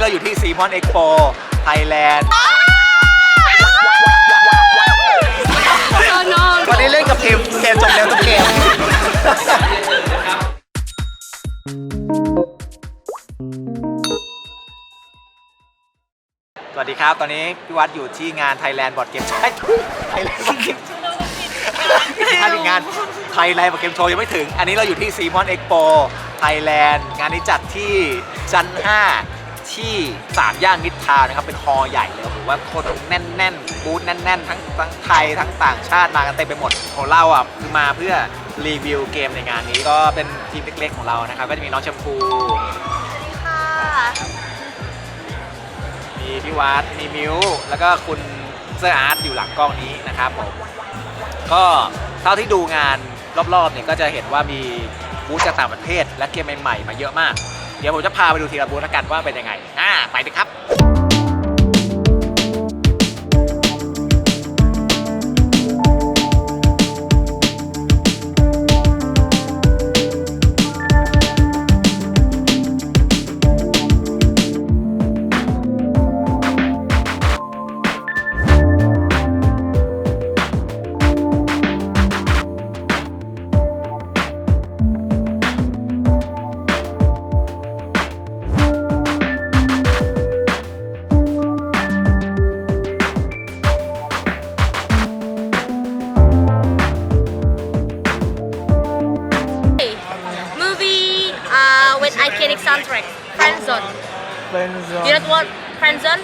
นี้เราอยู่ที่ซีมอนเอ็กโปไทยแลนด์วันนี้เล่นกับทีมเกมจบเร็วทุกเกมสวัสดีครับ ตอนนี้พี่วัดอยู่ที่งาน Thailand Board Game ใช่ Thailand Board Game ถ้าถึงงาน Thailand Board Game Show ยังไม่ถึง อันนี้เราอยู่ที่ Simon Expo Thailand งานนี้จัดที่ชั้น5 ที่สามย่านมิตรทาวน์นะครับเป็นฮอลล์ใหญ่เลยผมว่าคนแน่นๆบูธแน่น ๆ ทั้งทั้งไทยทั้งต่างชาติมากันเต็มไปหมดของเราอะคือมาเพื่อรีวิวเกมในงานนี้ก็เป็นทีมเล็กๆของเรานะครับก็จะมีน้องชมพูค่ะมีพี่วัดมีมิวแล้วก็คุณเซอร์อาร์ตอยู่หลังกล้องนี้นะครับผมก็เท่าที่ดูงานรอบๆเนี่ยก็จะเห็นว่ามีบูธจากต่างประเทศและเกมใหม่ๆมาเยอะมาก เดี๋ยวผมจะพาไปดูทีละบูธแล้วกันว่าเป็นยังไงอ่าไปเลยครับ you know what Friendzone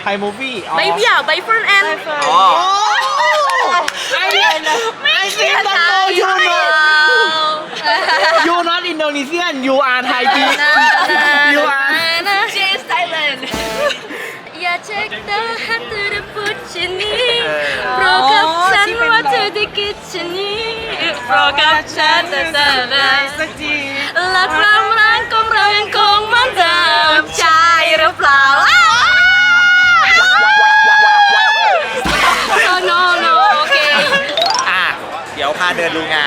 ไทยมูฟี่อ๋อ by yeah by friend and อ๋อไอ้ไอ้ซีตะโกยูโนยูนอตอินโดนีเซียนยูอาร์ไทยจียูอาร์ She is Thailand อย่าเช็คเธอให้เธอได้พูดเช่นนี้โปรกับฉันว่าเธอได้คิดเช่นนี้โปรกับฉันแต่แต่แต่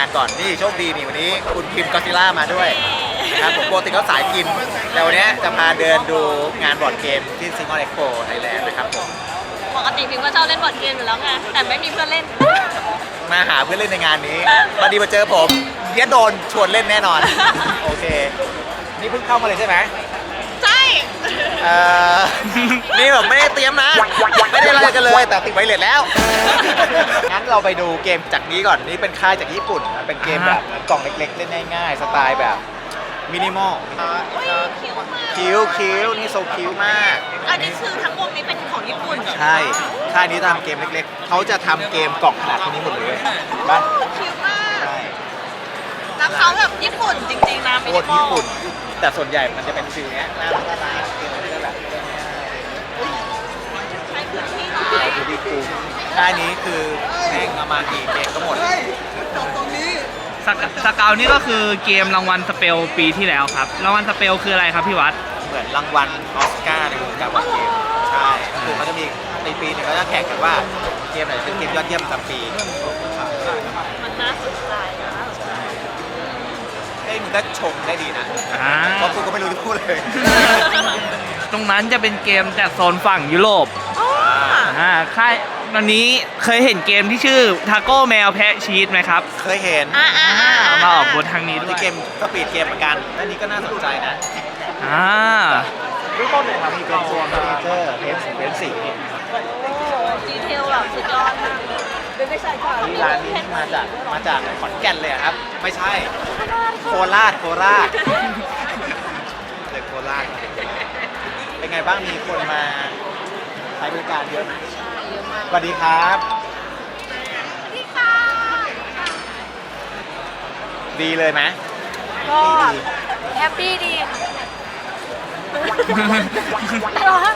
านก่อนนี่โชคดีนี่วันนี้คุณพิมก็ซิล่ามาด้วยนะครับผมปกติเขาสายกินแต่วันนี้จะพาเดินดูงานบอร์ดเกมที่ซิง o อ e เอ็กโปไทยแลนด์นะครับผมปกติพิมก็ชอบเล่นบอร์ดเกมอยู่แล้วไงแต่ไม่มีเพื่อนเล่น มาหาเพื่อนเล่นในงานนี้พอดีมาเจอผมเดี๋ยวโดนชวนเล่นแน่นอน โอเค นี่เพิ่งเข้ามาเลยใช่ไหมใช่ เอ่อ นี่แบบไม่ได้เตรียมนะ ไม่ได้อะไรกันเลย แต่ติดไวเลสแล้ว งั้นเราไปดูเกมจากนี้ก่อน นี่เป็นค่ายจากญี่ปุ่นนะเป็นเกมแบบกล่องเล็กๆ เล่นง่ายๆ สไตล์แบบมินิมอลคิ้วคิ้วนี่โซคิ้วมาก อันนี้คือทั้งวงนี้เป็นของญี่ปุ่นใช่ ค่ายนี้ทำเกมเล็กๆ เขาจะทำเกมกล่องขนาดเท่านี้หมดเลยบ้านคิวมากใช่ แล้วเขาแบบญี่ปุ่นจริงๆนะโคตรญี่ปุ่น แต่ส่วนใหญ่มันจะเป็นฟิลเนี้ยน่ารักน่ารักเกมมันจะแบบดูดีคูค่ายนี้คือแม่งเอามากี่เกมก็หมด สกสกาวนี่ก็คือเกมรางวัลสเปลปีที่แล้วครับ รางวัลสเปลคืออะไรครับพี่วัด เหมือนรางวัลออสการ์ในวงการบอร์ดเกมใช่ก็คือเขาจะมีในปีหนึงเขาจะแข่งกันว่าเกมไหนเป็นเกมยอดเยี่ยมประจำปีครับมันน่าสนใจนะเอ้ย มึงก็ชมได้ดีนะอ่าเพราะกูก็ไม่รู้จะพูดเลยตรงนั้นจะเป็นเกมจากโซนฝั่งยุโรปอ่าค่ายวันนี้เคยเห็นเกมที่ชื่อทาโก้แมวแพะชีสไหมครับเคยเห็นอ่าอ่าอ่าเอามาออกบนทางนี้ด้วนี่ยเกมสปีดเกมเหมือนกันอันนี้ก็น่าสนใจนะอ่ารูปต้นเนี่ยครับมีเป็นโซนเฟอร์นิเจอร์เพนเพนสีดีเทลแบบสุดยอดมาก ไม่ใช่ค่ะ ที่ร้านนี้มาจากมาจากขอนแก่นเลยอะครับ ไม่ใช่โคราชโคราชเลยโคราชเป็นไงบ้างมีคนมาใช้บริการเยอะไหมสวัสดีครับ ดีค่ะดีเลยไหมก็แฮปปี้ดีงาน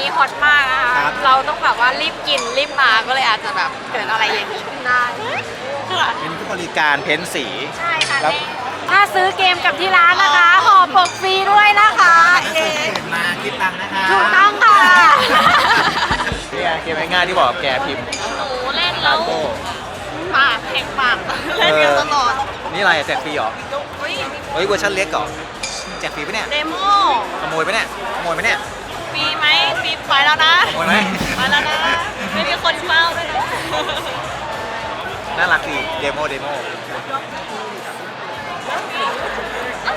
นี้ฮอตมากนะคะเราต้องแบบว่ารีบกินรีบมาก็เลยอาจจะแบบเกิดอะไรอย่างนี้ขึ้นได้ค่ะเป็นผู้บริการเพ้นสี ใช่ค่ะครับ ถ้าซื้อเกมกับที่ร้านนะคะห่อปกฟรีด้วยนะคะเย้มาคิดตังค์นะคะถูกต้องค่ะเนี่ยเกมง่ายๆที่บอกกับแกพิมพ์หนูเล่นแล้วโอ้ปากแข็งปากเล่นกันตลอดนี่อะไรอะแจกฟรีเหรอ เฮ้ยเฮ้ยเวอร์ชันเล็กเหรอแจกฟรีปะเนี่ย เดโมขโมยปะเนี่ยขโมยปะเนี่ย ฟรีไหมฟรีไปแล้วนะขโมยไหมไปแล้วนะ ไม่มีคนเฝ้าด้วยนะน่ารักดีเดโมเดโม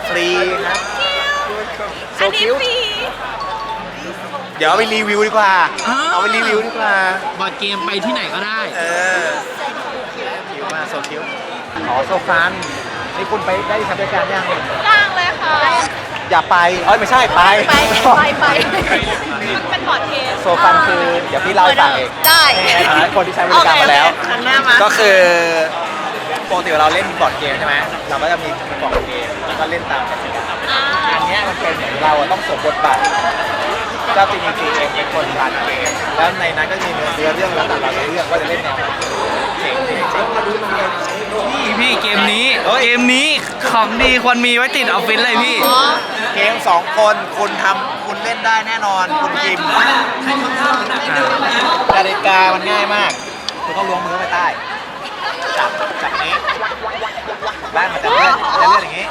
ฟรีครับอันนี้ฟรีเดี๋ยวเอาไปรีวิวดีกว่า อ้าว เอาไปรีวิวดีกว่า บอร์ดเกมไปที่ไหนก็ได้ เออคิวมากโซคิวอ๋อโซฟันนี่คุณไปได้ทำรายการยังล่างเลยค่ะ อย่าไปเอ้ยไม่ใช่ไป ไปไปไปมันเป็นบอร์ดเกมโซฟันคือเดี๋ยวพี่เล่าให้ฟังเองได้ในฐานะคนที่ใช้บริการมาแล้วโอเคโอเคหันหน้ามาก็คือปกติเราเล่นบอร์ดเกมใช่ไหมเราก็จะมีกล่องเกมแล้วก็เล่นตามกติกาอันเนี้ยมันเป็นเหมือนเราอะต้องสวมบทบาทเจ้าจริงจริงเองเป็นคนรันเกมแล้วในนั้นก็จะมีเนื้อเรื่องแล้วแต่เราจะเลือกว่าจะเล่นแนวไหน เจ๋งจริงจริงพี่พี่เกมนี้เกมนี้ของดีควรมีไว้ติดออฟฟิศเลยพี่ เกมสองคนคุณทำคุณเล่นได้แน่นอน คุณจิมกติกามันง่ายมาก คุณต้องล้วงมือไปใต้ จับจับนี้บ้านมันจะเลื่อนจะเลื่อนอย่างนี้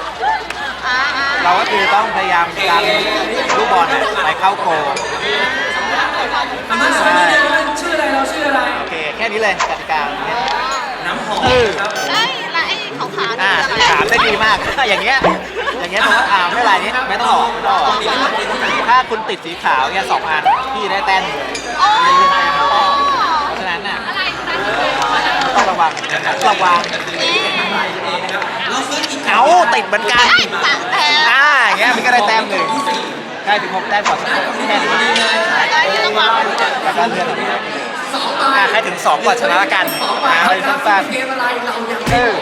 เราก็คือต้องพยายามดันลูกบอลเนี่ยไปเข้าโก นี้เลยกติกาเนี่ยน้ำหอมเอ้ยแล้วไอ้ของขาอ่าเนี่ยถามได้ดีมาก อย่างเงี้ย อย่างเงี้ยผมว่าถามไม่เป็นไรนี้ไม่ต้องออกไม่ต้องออกถ้าคุณติดสีขาวเนี่ยสองอันพี่ได้แต้มเลยไม่ได้เลื่อนแต้มเพราะฉะนั้นน่ะต้องระวังระวังเอาติดเหมือนกันปากแพ้อ่าอย่างเงี้ยมันก็ได้แต้มหนึ่งได้ถึงหกแต้มก่อนแค่นี้แล้วที่ต้องวางแล้วก็เลื่อนออกมา อ่าใครถึงสองก่อนชนะละกันอ่าไปสั้นๆเออ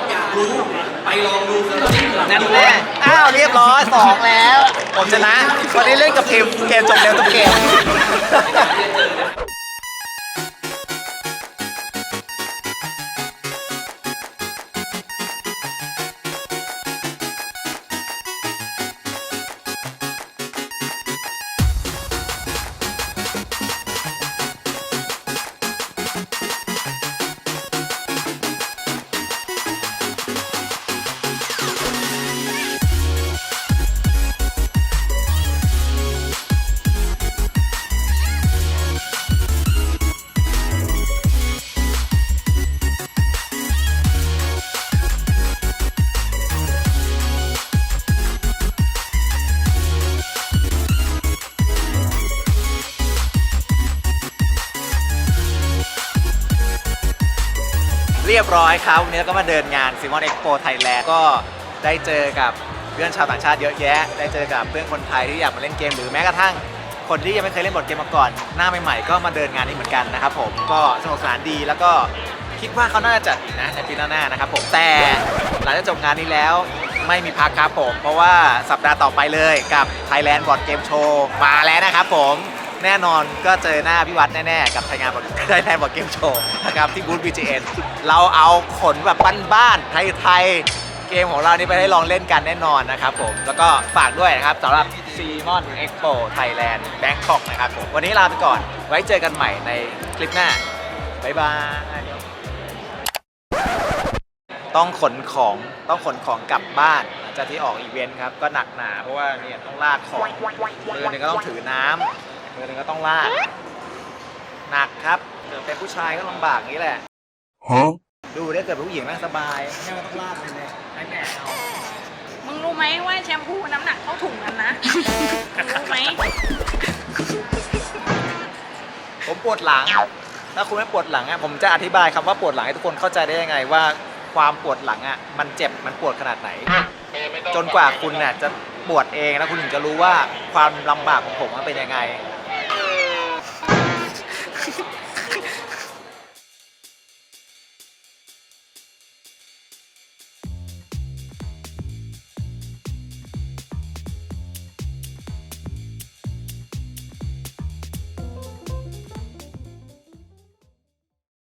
นั่นแหละอ้าวเรียบร้อยสองแล้ว ผมชนะ วันนี้เล่นกับทีมเกมจบเร็วทุกเกม เเรียบร้อยครับวันนี้เราก็มาเดินงาน Simon Expo Thailand ก็ได้เจอกับเพื่อนชาวต่างชาติเยอะแยะ ได้เจอกับเพื่อนคนไทยที่อยากมาเล่นเกมหรือแม้กระทั่งคนที่ยังไม่เคยเล่นบอร์ดเกมมาก่อน หน้าใหม่ๆก็มาเดินงานนี้เหมือนกันนะครับผมก็สนุกสนานดีแล้วก็คิดว่าเขาน่าจะจัดอีกนะในปีหน้าๆนะครับผมแต่หลังจากจบงานนี้แล้วไม่มีพักครับผม เพราะว่าสัปดาห์ต่อไปเลยกับ Thailand Board Game Show มาแล้วนะครับผม แน่นอนก็เจอหน้าพี่วัดแน่ๆ กับไทยงานบอร์ดไทยแลนด์บอร์ดเกมโชว์นะครับที่บูธ BGN เราเอาขนแบบบ้านๆไทยๆเกมของเรานี่ไปให้ลองเล่นกันแน่นอนนะครับผม แล้วก็ฝากด้วยนะครับสำหรับ c m o n Expo Thailand Bangkok นะครับผม วันนี้ลาไปก่อนไว้เจอกันใหม่ในคลิปหน้า บ๊ายบาย ต้องขนของต้องขนของกลับบ้านหลังจากที่ออกอีเวนต์ครับ ก็หนักหนาเพราะว่าเนี่ยต้องลากของมือหนึ่งก็ต้องถือน้ำ มือหนึ่งก็ต้องลากหนักครับเกิดเป็นผู้ชายก็ลำบากอย่างนี้แหละดูได้เกิดเป็นผู้หญิงนั่งสบายไม่ต้องลากเลยเลยใช้แบกเอามึงรู้ไหมว่าแชมพูน้ำหนักเท่าถุงกันนะรู้ไหมผมปวดหลัง ถ้าคุณไม่ปวดหลังอะผมจะอธิบายคำว่าปวดหลังให้ทุกคนเข้าใจได้ยังไงว่าความปวดหลังอะมันเจ็บมันปวดขนาดไหน จนกว่าคุณเนี่ยจะปวดเองแล้วคุณถึงจะรู้ว่าความลำบากของผมมันเป็นยังไง